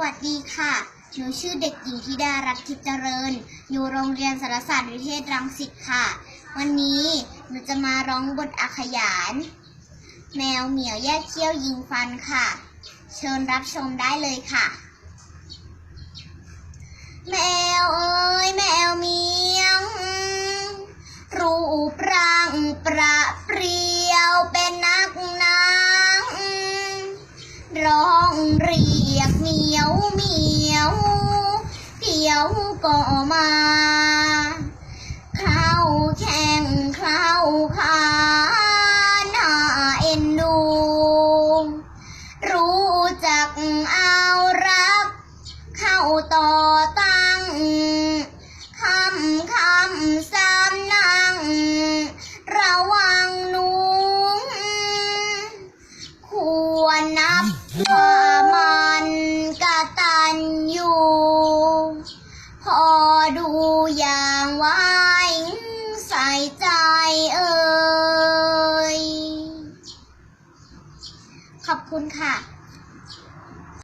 วัสดีค่ะ หนูชื่อเด็กหญิงธิดารัตน์ทิพย์เจริญ อยู่โรงเรียนสารศาสตร์วิเทศรังสิตค่ะ วันนี้หนูจะมาร้องบทอาขยาน แมวเหมียวแยกเขี้ยวยิงฟันค่ะ เชิญรับชมได้เลยค่ะ แมวเอ้ยแมวเหมียว รูปร่างประเปรียวเป็นนักนางร้อง เรียกเหมียวเหมียวเดี๋ยวก็มาเข้าแข่งเข้าขาน่าเอ็นดู รู้จักเอารัก เข้าต่อตั้งคำคำสามนังระวังหนูควรนับ นอยู่ พอดูอย่างไว้ใส่ใจเอ่ยขอบคุณค่ะ